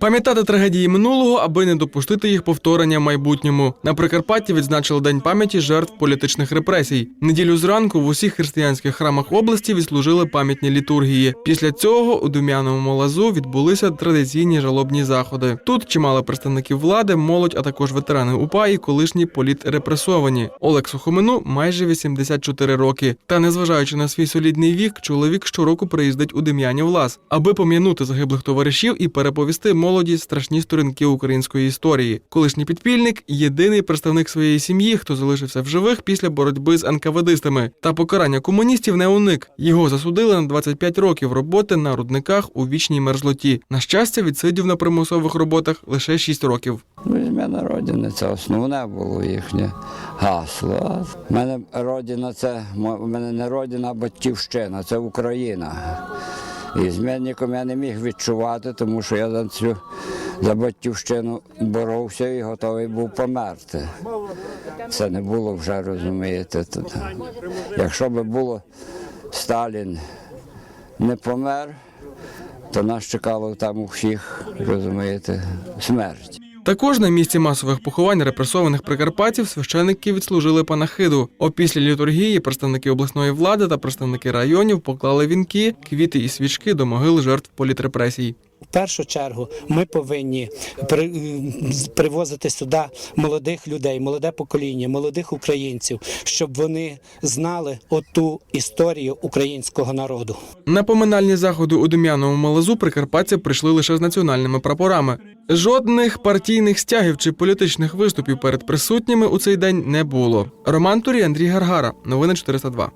Пам'ятати трагедії минулого, аби не допустити їх повторення в майбутньому. На Прикарпатті відзначили День пам'яті жертв політичних репресій. Неділю зранку в усіх християнських храмах області відслужили пам'ятні літургії. Після цього у Дум'яновому лазу відбулися традиційні жалобні заходи. Тут чимало представників влади, молодь, а також ветерани УПА і колишні політрепресовані. Олег Сухомину майже 84 роки. Та незважаючи на свій солідний вік, чоловік щороку приїздить у Дем'янів лаз, аби пом'янути загиблих товаришів і переповісти молоді страшні сторінки української історії. Колишній підпільник єдиний представник своєї сім'ї, хто залишився в живих після боротьби з НКВДистами. Та покарання комуністів не уник. Його засудили на 25 років роботи на рудниках у вічній мерзлоті. На щастя, відсидів на примусових роботах лише 6 років. Візьме родина, це основне було їхнє гасло. У мене родина це у мене не родина, а батьківщина, це Україна. І змінником я не міг відчувати, тому що я за цю за батьківщину боровся і готовий був померти. Це не було вже, розумієте. Якщо би було Сталін не помер, то нас чекало там у всіх, розумієте, смерть. Також на місці масових поховань репресованих прикарпатів священники відслужили панахиду. Опісля літургії представники обласної влади та представники районів поклали вінки, квіти і свічки до могил жертв політрепресій. В першу чергу ми повинні при, привозити сюди молодих людей, молоде покоління, молодих українців, щоб вони знали оту історію українського народу. На поминальні заходи у Дем'яновому лазу прикарпатці прийшли лише з національними прапорами. Жодних партійних стягів чи політичних виступів перед присутніми у цей день не було. Роман Турі, Андрій Гаргара. Новини 402.